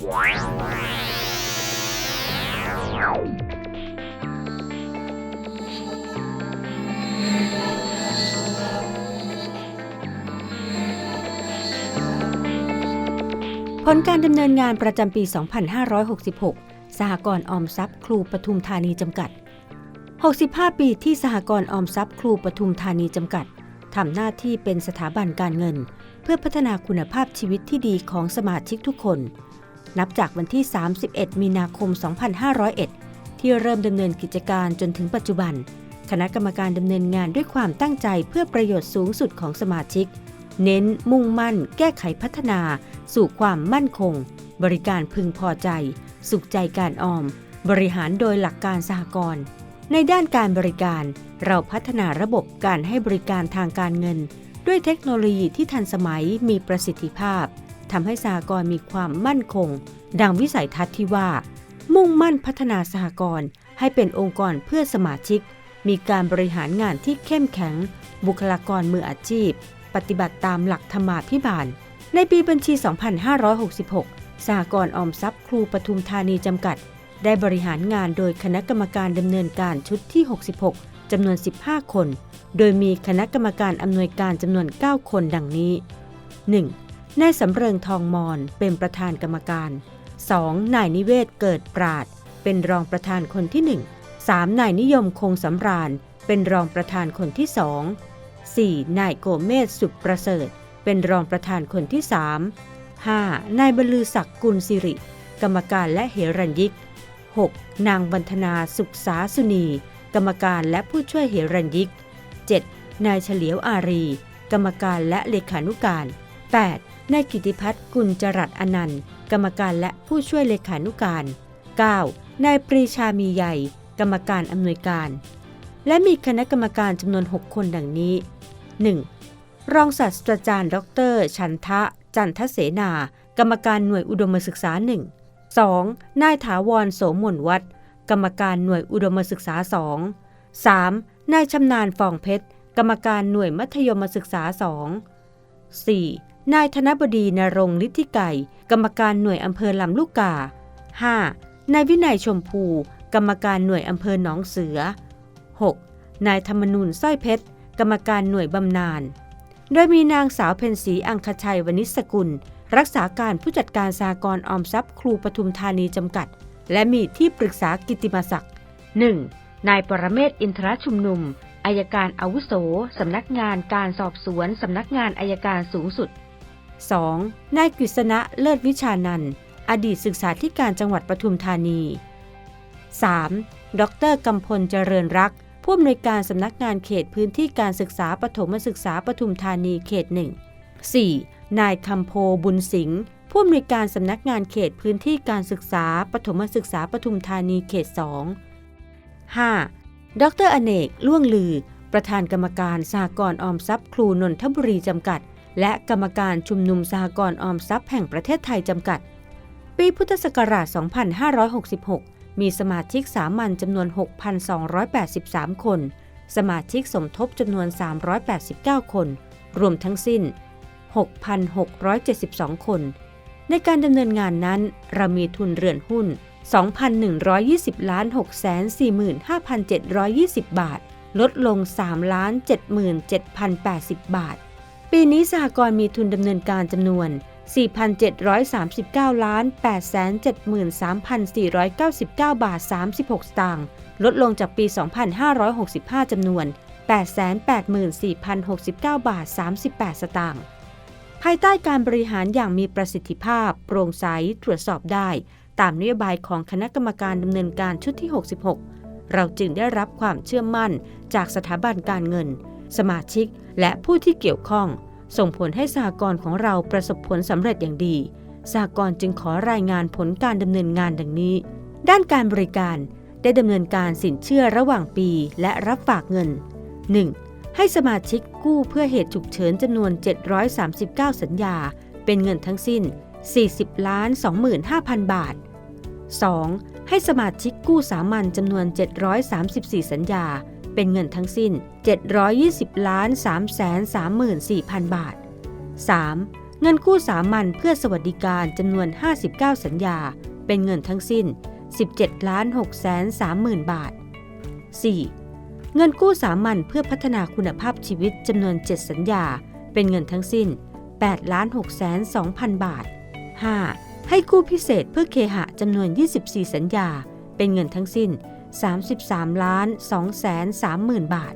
ผลการดำเนินงานประจำปี 2566 สหกรณ์ออมทรัพย์ครูปทุมธานีจำกัด 65 ปีที่สหกรณ์ออมทรัพย์ครูปทุมธานีจำกัดทำหน้าที่เป็นสถาบันการเงิน เพื่อพัฒนาคุณภาพชีวิตที่ดีของสมาชิกทุกคน นับจากวันที่ 31 มีนาคม 2501 ที่เริ่มดำเนินกิจการจนถึงปัจจุบัน คณะกรรมการดำเนินงานด้วยความตั้งใจเพื่อประโยชน์สูงสุดของสมาชิก เน้น มุ่งมั่น แก้ไขพัฒนา สู่ความมั่นคง บริการพึงพอใจ สุขใจการออม บริหารโดยหลักการสหกรณ์ในด้านการบริการ เราพัฒนาระบบการให้บริการทางการเงิน ด้วยเทคโนโลยีที่ทันสมัยมีประสิทธิภาพ ทำให้สหกรณ์มีความมั่นคง ดังวิสัยทัศน์ที่ว่า มุ่งมั่นพัฒนาสหกรณ์ให้เป็นองค์กรเพื่อสมาชิก มีการบริหารงานที่เข้มแข็ง บุคลากรมืออาชีพ ปฏิบัติตามหลักธรรมาภิบาล ในปีบัญชี 2566 สหกรณ์ออมทรัพย์ครูปทุมธานีจำกัด ได้บริหารงานโดยคณะกรรมการดำเนินการชุดที่ 66จำนวน 15 คน โดยมีคณะกรรมการอำนวยการจำนวน 9 คนดังนี้ 1. นายสำเริงทองมอนเป็นประธานกรรมการ 2. นายนิเวศเกิดปราด เป็นรองประธานคนที่ 1 3. นายนิยมคงสำราญ เป็นรองประธานคนที่2 4. นายโกเมศสุขประเสริฐ เป็นรองประธานคนที่3 5. นายบรรลือศักดิ์กุลสิริ กรรมการและเหรัญยิก 6. นางบรรธนาสุขสาสุนี กรรมการและผู้ช่วยเหรัญยิก 7. นายเฉลียวอารี กรรมการและเลขานุการ 8. นายกิติพัฒน์กุลจรัสอนันต์ กรรมการและผู้ช่วยเลขานุการ 9. นายปรีชามีใหญ่ กรรมการอำนวยการ และมีคณะกรรมการจำนวน 6 คนดังนี้ 1. รองศาสตราจารย์ ดร ชันทะ จันทเสนา กรรมการหน่วยอุดมศึกษา 1 2. นายถาวรโสมนวัดกรรมการหน่วยอุดมศึกษา 2 3. นายชำนาญฟองเพชร กรรมการหน่วยมัธยมศึกษา 2 4. นายธนบดีนรงฤทธิไก่ กรรมการหน่วยอำเภอลำลูกกา 5. นายวินัยชมพู กรรมการหน่วยอำเภอหนองเสือ 6. นายธรรมนูญสร้อยเพชร กรรมการหน่วยบำนาญ โดยมีนางสาวเพ็ญศรีอังคชัยวณิสกุล รักษาการผู้จัดการสหกรออมทรัพย์ครูปทุมธานีจำกัด และมีที่ปรึกษากิติมศักดิ์ 1. นายปรเมศอินทรชุมนุมอายการอาวุโส สำนักงานการสอบสวน สำนักงานอายการสูงสุด 2. นายกฤษณะเลิศวิชานันท์อดีตศึกษาธิการจังหวัดปทุมธานี 3. ดรกำพลเจริญรัก ผู้อำนวยการสำนักงานเขตพื้นที่การศึกษาปฐมศึกษาปทุมธานีเขต 1 4. นายคำโพบุญสิงห์ผู้อำนวยการสำนักงานเขตพื้นที่การศึกษาปฐมศึกษาปทุมธานีเขต 2 5. ดรอเนกล่วงลือ ประธานกรรมการสหกรออมทรัพย์ครูนนทบุรีจำกัด และกรรมการชุมนุมสหกรณ์ออมทรัพย์แห่งประเทศไทยจำกัด ปีพุทธศักราช 2566 มีสมาชิกสามัญจำนวน 6,283 คน สมาชิกสมทบจำนวน 389 คน รวมทั้งสิ้น 6,672 คน ในการดำเนินงานนั้น เรามีทุนเรือนหุ้น 2,120ล้าน645,720 บาท ลดลง 3 7 7 0 8 0 บาท ปีนี้สหกรณ์มีทุนดำเนินการจำนวน 4,739 ล้าน 873,499 บาท 36 สตางค์ ลดลงจากปี 2565 จำนวน 884,069 บาท 38 สตางค์ ภายใต้การบริหารอย่างมีประสิทธิภาพ โปร่งใส ตรวจสอบได้ ตามนโยบายของคณะกรรมการดำเนินการชุดที่ 66 เราจึงได้รับความเชื่อมั่นจากสถาบันการเงิน สมาชิก และผู้ที่เกี่ยวข้อง ส่งผลให้สหกรณ์ของเราประสบผลสำเร็จอย่างดีสหกรณ์จึงขอรายงานผลการดำเนินงานดังนี้ ด้านการบริการได้ดำเนินการสินเชื่อระหว่างปีและรับฝากเงิน 1. ให้สมาชิกกู้เพื่อเหตุฉุกเฉินจำนวน 739 สัญญา เป็นเงินทั้งสิ้น 40ล้าน25,000 บาท 2. ให้สมาชิกกู้สามัญจำนวน 734 สัญญา เป็นเงินทั้งสิ้น 720ล้าน334,000 บาท 3. เงินกู้สามัญเพื่อสวัสดิการจำนวน 59 สัญญา เป็นเงินทั้งสิ้น 17ล้าน6แสน30,000 บาท 4. เงินกู้สามัญเพื่อพัฒนาคุณภาพชีวิตจำนวน 7 สัญญา เป็นเงินทั้งสิ้น8ล้าน6แสน2,000 บาท 5. ให้กู้พิเศษเพื่อเคหะจำนวน 24 สัญญา เป็นเงินทั้งสิ้น 33ล้าน2แสน30,000 บาท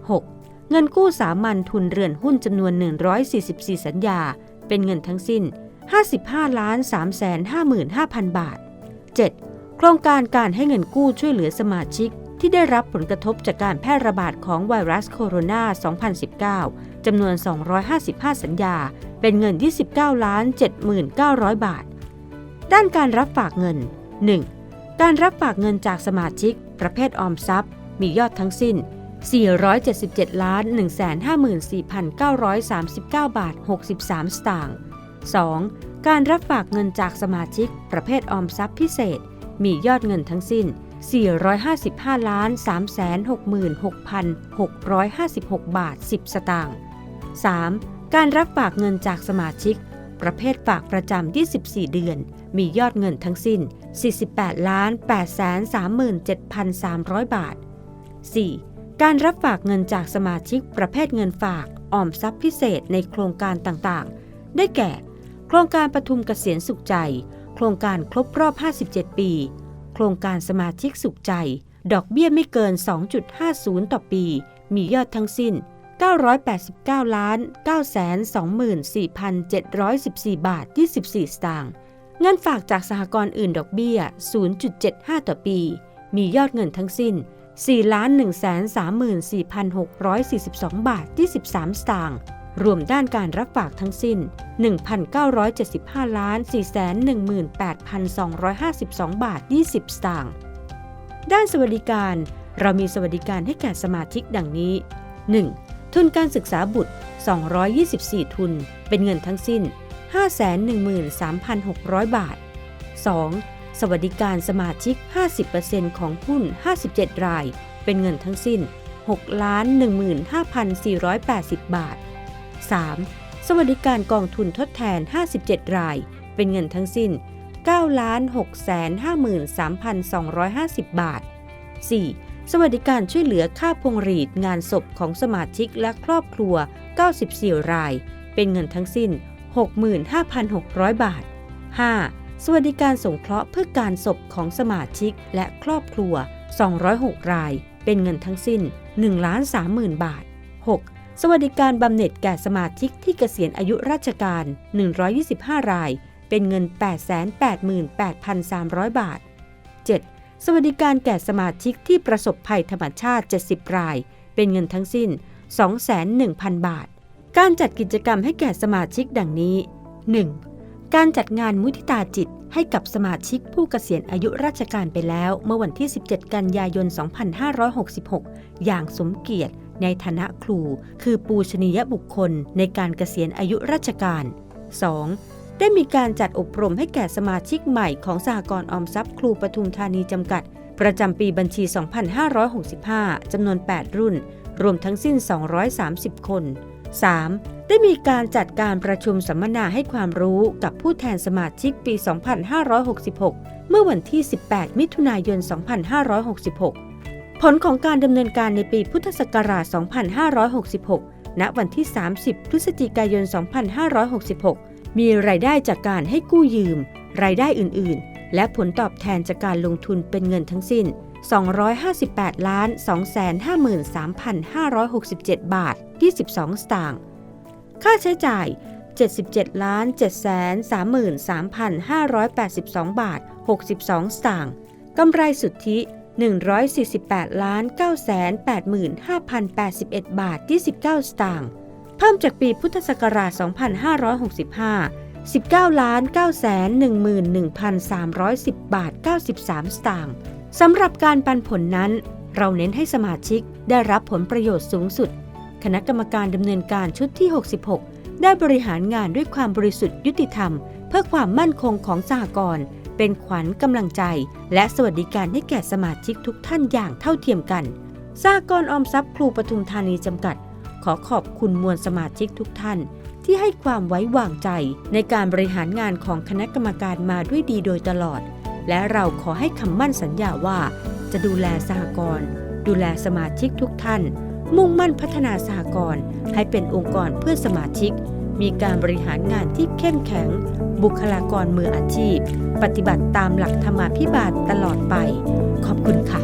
6. เงินกู้สามัญทุนเรือนหุ้นจำนวน 144 สัญญา เป็นเงินทั้งสิ้น 55ล้าน3แสน55,000 บาท 7. โครงการการให้เงินกู้ช่วยเหลือสมาชิก ที่ได้รับผลกระทบจากการแพร่ระบาดของไวรัสโคโรนา 2019 จำนวน 255 สัญญา เป็นเงิน 29ล้าน79,000 บาท ด้านการรับฝากเงิน 1. การรับฝากเงินจากสมาชิก ประเภทออมทรัพย์ มียอดทั้งสิ้น 477ล้าน154,939 บาท 63 สตางค์ 2. การรับฝากเงินจากสมาชิก ประเภทออมทรัพย์พิเศษ มียอดเงินทั้งสิ้น 455ล้าน366,656 บาท 10 สตางค์ 3. การรับฝากเงินจากสมาชิก ประเภทฝากประจำ 24 เดือน มียอดเงินทั้งสิ้น 48ล้าน837,300 บาท 4. การรับฝากเงินจากสมาชิกประเภทเงินฝากออมทรัพย์พิเศษในโครงการต่างๆ ได้แก่ โครงการปทุมเกษียณสุขใจ โครงการครบรอบ 57 ปี โครงการสมาชิกสุขใจ ดอกเบี้ยไม่เกิน 2.50 ต่อปี มียอดทั้งสิ้น 989ล้าน924,714 บาท 24 สตางค์ เงินฝากจากสหกรณ์อื่นดอกเบี้ย 0.75 ต่อปี มียอดเงินทั้งสิ้น 4 1 3 4 6 4 2 บาท23สตางค์ รวมด้านการรับฝากทั้งสิ้น 1,975ล้าน418,252 บาท 20 สตางค์ ด้านสวัสดิการ เรามีสวัสดิการให้แก่สมาชิกดังนี้ 1. ทุนการศึกษาบุตร 224 ทุน เป็นเงินทั้งสิ้น 513,600 บาท 2. สวัสดิการสมาชิก 50%ของหุ้น 57 ราย เป็นเงินทั้งสิ้น 6,15,480 บาท 3. สวัสดิการกองทุนทดแทน 57 ราย เป็นเงินทั้งสิ้น 9,653,250 บาท 4. สวัสดิการช่วยเหลือค่าพวงหรีดงานศพของสมาชิกและครอบครัว 94 ราย เป็นเงินทั้งสิ้น 65,600 บาท 5. สวัสดิการสงเคราะห์เพื่อการศพของสมาชิกและครอบครัว 206 ราย เป็นเงินทั้งสิ้น1,30,000 บาท 6. สวัสดิการบำเหน็จแก่สมาชิกที่เกษียณอายุราชการ 125 ราย เป็นเงิน 888,300 บาท 7. สวัสดิการแก่สมาชิกที่ประสบภัยธรรมชาติ 70 ราย เป็นเงินทั้งสิ้น 21,000 บาท การจัดกิจกรรมให้แก่สมาชิกดังนี้ 1. การจัดงานมุทิตาจิตให้กับสมาชิกผู้เกษียณอายุราชการไปแล้วเมื่อวันที่ 17 กันยายน 2566 อย่างสมเกียรติในฐานะครู คือปูชนียบุคคลในการเกษียณอายุราชการ 2. ได้มีการจัดอบรมให้แก่สมาชิกใหม่ของสหกรณ์ออมทรัพย์ครูปทุมธานีจำกัด ประจำปีบัญชี 2565 จำนวน 8 รุ่น รวมทั้งสิ้น 230 คน 3. ได้มีการจัดการประชุมสัมมนาให้ความรู้กับผู้แทนสมาชิกปี 2566 เมื่อวันที่ 18 มิถุนายน 2566 ผลของการดำเนินการในปีพุทธศักราช 2566 ณ วันที่ 30 พฤศจิกายน 2566 มีรายได้จากการให้กู้ยืม รายได้อื่น ๆ และผลตอบแทนจากการลงทุนเป็นเงินทั้งสิ้น 258ล้าน253,567 บาท 22 สตางค์ ค่าใช้จ่าย 77ล้าน733,582 บาท 62 สตางค์ กำไรสุทธิ 148ล้าน985,081 บาท 29 สตางค์ เพิ่มจากปีพุทธศักราช 2565 19ล้าน911,310 บาท 93 สตางค์ สำหรับการปันผลนั้น เราเน้นให้สมาชิกได้รับผลประโยชน์สูงสุด คณะกรรมการดำเนินการชุดที่ 66 ได้บริหารงานด้วยความบริสุทธิ์ยุติธรรม เพื่อความมั่นคงของสหกรณ์เป็นขวัญกำลังใจ และสวัสดิการให้แก่สมาชิกทุกท่านอย่างเท่าเทียมกันสหกรณ์ออมทรัพย์ครูปทุมธานีจำกัด ขอขอบคุณมวลสมาชิกทุกท่านทที่ให้ความไว้วางใจ ในการบริหารงานของคณะกรรมการมาด้วยดีโดยตลอด และเราขอให้คำมั่นสัญญาว่า จะดูแลสหกรณ์ดูแลสมาชิกทุกท่าน มุ่งมั่นพัฒนาสหกรณ์ให้เป็นองค์กรเพื่อสมาชิก มีการบริหารงานที่เข้มแข็ง บุคลากรมืออาชีพ ปฏิบัติตามหลักธรรมาภิบาลตลอดไป ขอบคุณค่ะ